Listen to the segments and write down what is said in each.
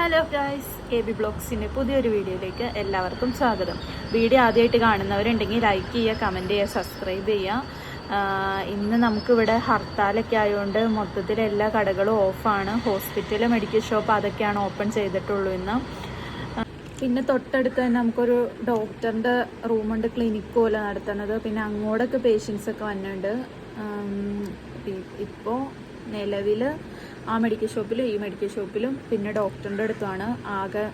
Hello guys A B ബ്ലോഗ്സിന്റെ പുതിയൊരു വീഡിയോയിലേക്ക് എല്ലാവർക്കും സ്വാഗതം. വീഡിയോ ആദ്യമായിട്ട് കാണുന്നവരുണ്ടെങ്കിൽ ലൈക്ക് ചെയ്യുക കമന്റ് ചെയ്യുക സബ്സ്ക്രൈബ് ചെയ്യുക. ഇന്ന് നമുക്കിവിടെ ഹർത്താലൊക്കെ ആയതുകൊണ്ട് മൊത്തത്തിൽ എല്ലാ കടകളും ഓഫാണ് ഹോസ്പിറ്റൽ മെഡിക്കൽ ഷോപ്പ് അതൊക്കെയാണ് ഓപ്പൺ ചെയ്തിട്ടുള്ളൂ ഇന്ന്. പിന്നെ തൊട്ടടുത്ത് തന്നെ നമുക്കൊരു ഡോക്ടറിന്റെ റൂമുണ്ട് ക്ലിനിക്ക് പോലെ നടത്തുന്നത്. പിന്നെ അങ്ങോട്ടൊക്കെ പേഷ്യൻസൊക്കെ വന്നിട്ടുണ്ട്. ഇപ്പോൾ നിലവിൽ ആ മെഡിക്കൽ ഷോപ്പിലും ഈ മെഡിക്കൽ ഷോപ്പിലും പിന്നെ ഡോക്ടറിന്റെ അടുത്താണ് ആകെ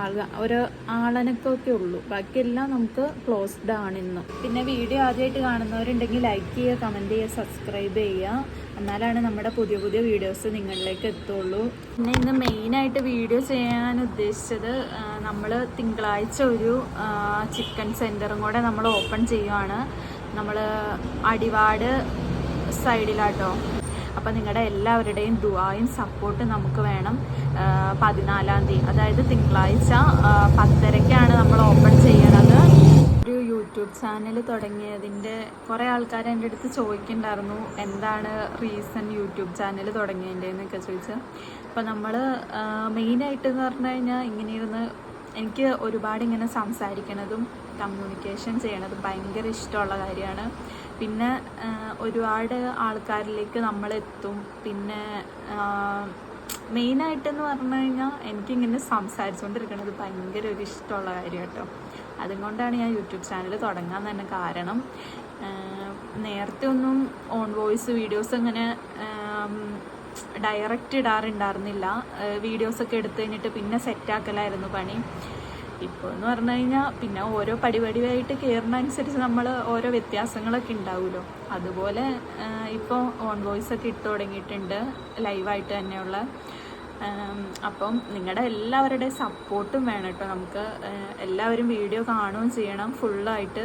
ആകെ ഒരു ആളനക്കൊക്കെ ഉള്ളൂ. ബാക്കിയെല്ലാം നമുക്ക് ക്ലോസ്ഡ് ആണ് ഇന്ന്. പിന്നെ വീഡിയോ ആദ്യമായിട്ട് കാണുന്നവരുണ്ടെങ്കിൽ ലൈക്ക് ചെയ്യുക കമന്റ് ചെയ്യുക സബ്സ്ക്രൈബ് ചെയ്യുക. എന്നാലാണ് നമ്മുടെ പുതിയ പുതിയ വീഡിയോസ് നിങ്ങളിലേക്ക് എത്തുള്ളൂ. പിന്നെ ഇന്ന് മെയിനായിട്ട് വീഡിയോ ചെയ്യാൻ ഉദ്ദേശിച്ചത് നമ്മൾ തിങ്കളാഴ്ച ഒരു ചിക്കൻ സെന്ററും കൂടെ നമ്മൾ ഓപ്പൺ ചെയ്യുവാണ്. നമ്മൾ അടിവാട് സൈഡിലാട്ടോ അപ്പം നിങ്ങളുടെ എല്ലാവരുടെയും ദുആയും സപ്പോർട്ട് നമുക്ക് വേണം പതിനാലാം തീയതി. അതായത് തിങ്കളാഴ്ച പത്തരക്കാണ് നമ്മൾ ഓപ്പൺ ചെയ്യണത്. ഒരു യൂട്യൂബ് ചാനൽ തുടങ്ങിയതിന്റെ കുറേ ആൾക്കാർ എന്റെ അടുത്ത് ചോദിക്കുന്നുണ്ടായിരുന്നു എന്താണ് റീസൺ യൂട്യൂബ് ചാനൽ തുടങ്ങിയതിന്റെ എന്നൊക്കെ ചോദിച്ച് അപ്പോൾ നമ്മൾ മെയിനായിട്ട് എന്ന് പറഞ്ഞു കഴിഞ്ഞാൽ ഇങ്ങനെ ഇരുന്ന് എനിക്ക് ഒരുപാട് ഇങ്ങനെ സംസാരിക്കണതും കമ്മ്യൂണിക്കേഷൻ ചെയ്യണതും ഭയങ്കര ഇഷ്ടമുള്ള കാര്യമാണ്. പിന്നെ ഒരുപാട് ആൾക്കാരിലേക്ക് നമ്മളെത്തും. പിന്നെ മെയിനായിട്ടെന്ന് പറഞ്ഞു കഴിഞ്ഞാൽ എനിക്കിങ്ങനെ സംസാരിച്ചുകൊണ്ടിരിക്കുന്നത് ഭയങ്കര ഒരു ഇഷ്ടമുള്ള കാര്യം കേട്ടോ. അതുകൊണ്ടാണ് ഞാൻ യൂട്യൂബ് ചാനൽ തുടങ്ങാൻ തന്നെ കാരണം നേരത്തെ ഒന്നും ഓൺ വോയിസ് വീഡിയോസ് അങ്ങനെ ഡയറക്റ്റ് ഇടാറുണ്ടായിരുന്നില്ല. വീഡിയോസൊക്കെ എടുത്തു കഴിഞ്ഞിട്ട് പിന്നെ സെറ്റാക്കലായിരുന്നു പണി. ഇപ്പോൾ എന്ന് പറഞ്ഞു കഴിഞ്ഞാൽ പിന്നെ ഓരോ പടിപടിയായിട്ട് കയറുന്ന അനുസരിച്ച് നമ്മൾ ഓരോ വ്യത്യാസങ്ങളൊക്കെ ഉണ്ടാവുമല്ലോ അതുപോലെ ഇപ്പോൾ ഓൺ വോയിസ് ഒക്കെ ഇട്ട് തുടങ്ങിയിട്ടുണ്ട്. ലൈവായിട്ട് തന്നെയുള്ള. അപ്പം നിങ്ങളുടെ എല്ലാവരുടെയും സപ്പോർട്ടും വേണം കേട്ടോ നമുക്ക് എല്ലാവരും വീഡിയോ കാണുകയും ചെയ്യണം. ഫുള്ളായിട്ട്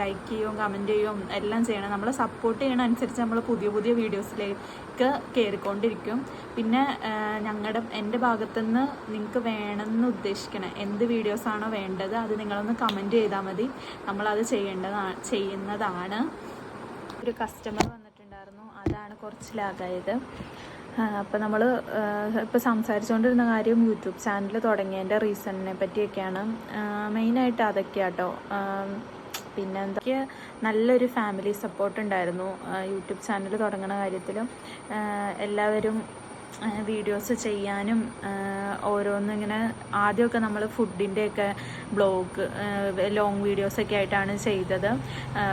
ലൈക്ക് ചെയ്യുകയും കമന്റ് ചെയ്യുകയും എല്ലാം ചെയ്യണം. നമ്മൾ സപ്പോർട്ട് ചെയ്യണ അനുസരിച്ച് നമ്മൾ പുതിയ പുതിയ വീഡിയോസിലേക്ക് കയറിക്കൊണ്ടിരിക്കും പിന്നെ ഞങ്ങളുടെ എന്റെ ഭാഗത്തുനിന്ന് നിങ്ങൾക്ക് വേണമെന്ന് ഉദ്ദേശിക്കണം. എന്ത് വീഡിയോസാണോ വേണ്ടത് അത് നിങ്ങളൊന്ന് കമന്റ് ചെയ്താൽ മതി. നമ്മളത് ചെയ്യേണ്ടതാണ് ചെയ്യുന്നതാണ്. ഒരു കസ്റ്റമർ വന്നിട്ടുണ്ടായിരുന്നു. അതാണ് കുറച്ച് ലാഗായത് അപ്പോൾ നമ്മൾ ഇപ്പോൾ സംസാരിച്ചുകൊണ്ടിരുന്ന കാര്യം യൂട്യൂബ് ചാനൽ തുടങ്ങിയതിന്റെ റീസണിനെ പറ്റിയൊക്കെയാണ്. മെയിനായിട്ട് അതൊക്കെയാട്ടോ. പിന്നെ എന്തൊക്കെ നല്ലൊരു ഫാമിലി സപ്പോർട്ട് ഉണ്ടായിരുന്നു യൂട്യൂബ് ചാനൽ തുടങ്ങുന്ന കാര്യത്തിലും. എല്ലാവരും വീഡിയോസ് ചെയ്യാനും ഓരോന്നും ഇങ്ങനെ ആദ്യമൊക്കെ നമ്മൾ ഫുഡിന്റെയൊക്കെ ബ്ലോഗ് ലോങ് വീഡിയോസൊക്കെ ആയിട്ടാണ് ചെയ്തത്.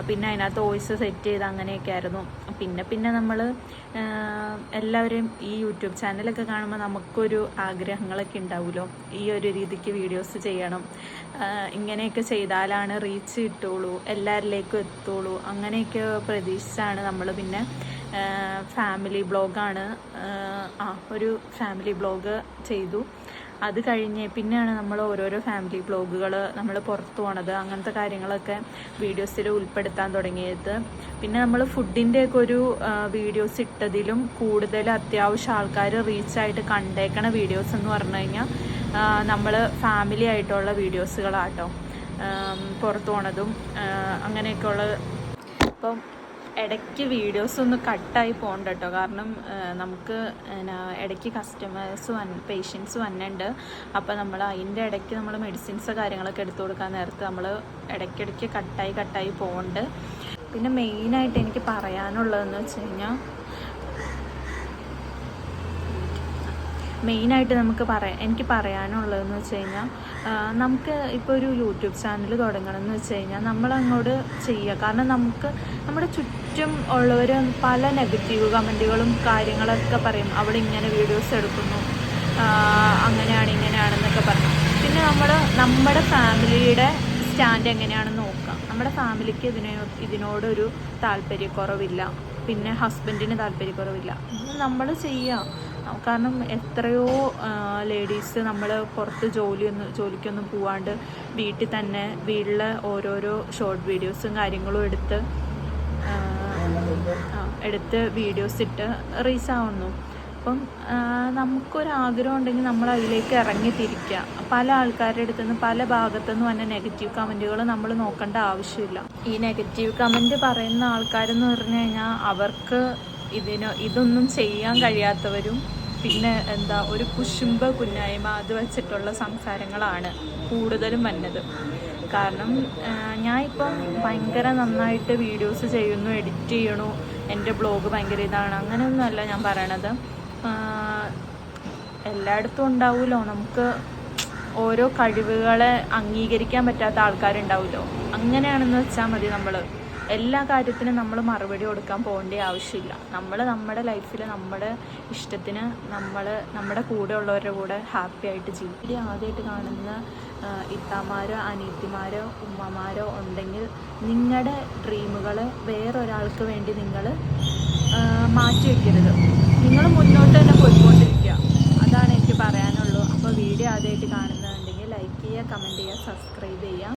പിന്നെ അതിനകത്ത് വോയിസ് സെറ്റ് ചെയ്ത് അങ്ങനെയൊക്കെ ആയിരുന്നു. പിന്നെ പിന്നെ നമ്മൾ എല്ലാവരെയും ഈ യൂട്യൂബ് ചാനലൊക്കെ കാണുമ്പോൾ നമുക്കൊരു ആഗ്രഹങ്ങളൊക്കെ ഉണ്ടാവുമല്ലോ. ഈ ഒരു രീതിക്ക് വീഡിയോസ് ചെയ്യണം. ഇങ്ങനെയൊക്കെ ചെയ്താലാണ് റീച്ച് കിട്ടുള്ളൂ എല്ലാവരിലേക്കും എത്തുള്ളൂ അങ്ങനെയൊക്കെ പ്രതീക്ഷിച്ചാണ് നമ്മൾ പിന്നെ ഫാമിലി ബ്ലോഗാണ് ആ ഒരു ഫാമിലി ബ്ലോഗ് ചെയ്തു. അത് കഴിഞ്ഞ് പിന്നെയാണ് നമ്മൾ ഓരോരോ ഫാമിലി ബ്ലോഗുകൾ നമ്മൾ പുറത്തു പോണത്. അങ്ങനത്തെ കാര്യങ്ങളൊക്കെ വീഡിയോസിൽ ഉൾപ്പെടുത്താൻ തുടങ്ങിയത്. പിന്നെ നമ്മൾ ഫുഡിന്റെയൊക്കെ ഒരു വീഡിയോസ് ഇട്ടതിലും കൂടുതൽ അത്യാവശ്യം ആൾക്കാർ റീച്ചായിട്ട് കണ്ടേക്കണ വീഡിയോസ് എന്ന് പറഞ്ഞു കഴിഞ്ഞാൽ നമ്മൾ ഫാമിലി ആയിട്ടുള്ള വീഡിയോസുകളാട്ടോ പുറത്തു പോണതും അങ്ങനെയൊക്കെയുള്ള അപ്പം ഇടയ്ക്ക് വീഡിയോസ് ഒന്ന് കട്ടായി പോകണ്ട കേട്ടോ കാരണം നമുക്ക് ഇടയ്ക്ക് കസ്റ്റമേഴ്സ് വന്ന് പേഷ്യൻസ് വന്നിട്ടുണ്ട് അപ്പോൾ നമ്മൾ അതിന്റെ ഇടയ്ക്ക് നമ്മൾ മെഡിസിൻസ് കാര്യങ്ങളൊക്കെ എടുത്തു കൊടുക്കാൻ നേരത്ത് നമ്മൾ ഇടയ്ക്കിടയ്ക്ക് കട്ടായി കട്ടായി പോകണ്ട്. പിന്നെ മെയിനായിട്ട് എനിക്ക് പറയാനുള്ളതെന്ന് വെച്ച് കഴിഞ്ഞാൽ മെയിനായിട്ട് നമുക്ക് പറയാം എനിക്ക് പറയാനുള്ളതെന്ന് വെച്ച് കഴിഞ്ഞാൽ നമുക്ക് ഇപ്പോൾ ഒരു യൂട്യൂബ് ചാനൽ തുടങ്ങണം എന്ന് വെച്ച് കഴിഞ്ഞാൽ നമ്മളങ്ങോട്ട് ചെയ്യുക കാരണം നമുക്ക് നമ്മുടെ ചുറ്റും ഉള്ളവർ പല നെഗറ്റീവ് കമന്റുകളും കാര്യങ്ങളൊക്കെ പറയും. അവൾ ഇങ്ങനെ വീഡിയോസ് എടുക്കുന്നു അങ്ങനെയാണ് ഇങ്ങനെയാണെന്നൊക്കെ പറയും. പിന്നെ നമ്മൾ നമ്മുടെ ഫാമിലിയുടെ സ്റ്റാൻഡ് എങ്ങനെയാണെന്ന് നോക്കാം. നമ്മുടെ ഫാമിലിക്ക് ഇതിനെ ഇതിനോടൊരു താല്പര്യക്കുറവില്ല. പിന്നെ ഹസ്ബൻഡിന് താല്പര്യക്കുറവില്ല. നമ്മൾ ചെയ്യാം. കാരണം എത്രയോ ലേഡീസ് നമ്മൾ പുറത്ത് ജോലിയൊന്നും ജോലിക്കൊന്നും പോവാണ്ട് വീട്ടിൽ തന്നെ വീട്ടിലെ ഓരോരോ ഷോർട്ട് വീഡിയോസും കാര്യങ്ങളും എടുത്ത് എടുത്ത് വീഡിയോസ് ഇട്ട് റീസാവുന്നു അപ്പം നമുക്കൊരാഗ്രഹം ഉണ്ടെങ്കിൽ നമ്മൾ അതിലേക്ക് ഇറങ്ങി തിരിക്കുക. പല ആൾക്കാരുടെ അടുത്ത് നിന്ന് പല ഭാഗത്തു നിന്ന് വന്ന നെഗറ്റീവ് കമന്റുകൾ നമ്മൾ നോക്കേണ്ട ആവശ്യമില്ല. ഈ നെഗറ്റീവ് കമന്റ് പറയുന്ന ആൾക്കാരെന്ന് പറഞ്ഞു കഴിഞ്ഞാൽ അവർക്ക് ഇതിന് ഇതൊന്നും ചെയ്യാൻ കഴിയാത്തവരും പിന്നെ എന്താ ഒരു കുശുമ്പ് കുന്നായ്മ അത് വെച്ചിട്ടുള്ള സംസാരങ്ങളാണ് കൂടുതലും വന്നത്. കാരണം ഞാൻ ഇപ്പം ഭയങ്കര നന്നായിട്ട് വീഡിയോസ് ചെയ്യുന്നു എഡിറ്റ് ചെയ്യണു എന്റെ ബ്ലോഗ് ഭയങ്കര ഇതാണ് അങ്ങനെയൊന്നുമല്ല ഞാൻ പറയണത്. എല്ലായിടത്തും ഉണ്ടാവുമല്ലോ നമുക്ക് ഓരോ കഴിവുകളെ അംഗീകരിക്കാൻ പറ്റാത്ത ആൾക്കാരുണ്ടാവുമല്ലോ അങ്ങനെയാണെന്ന് വെച്ചാൽ മതി നമ്മൾ എല്ലാ കാര്യത്തിനും നമ്മൾ മറുപടി കൊടുക്കാൻ പോകേണ്ട ആവശ്യമില്ല. നമ്മൾ നമ്മുടെ ലൈഫിൽ നമ്മുടെ ഇഷ്ടത്തിന് നമ്മൾ നമ്മുടെ കൂടെ ഉള്ളവരുടെ കൂടെ ഹാപ്പി ആയിട്ട് ജീവിക്കും. ആദ്യമായിട്ട് കാണുന്ന ഇത്താമാരോ അനിയത്തിമാരോ ഉമ്മമാരോ ഉണ്ടെങ്കിൽ നിങ്ങളുടെ ഡ്രീമുകൾ വേറൊരാൾക്ക് വേണ്ടി നിങ്ങൾ മാറ്റി വയ്ക്കരുത് നിങ്ങൾ മുന്നോട്ട് തന്നെ പോയിക്കൊണ്ടിരിക്കുക. അതാണ് എനിക്ക് പറയാനുള്ളൂ. അപ്പോൾ വീഡിയോ ആദ്യമായിട്ട് കാണുന്നുണ്ടെങ്കിൽ ലൈക്ക് ചെയ്യുക കമന്റ് ചെയ്യുക സബ്സ്ക്രൈബ് ചെയ്യുക.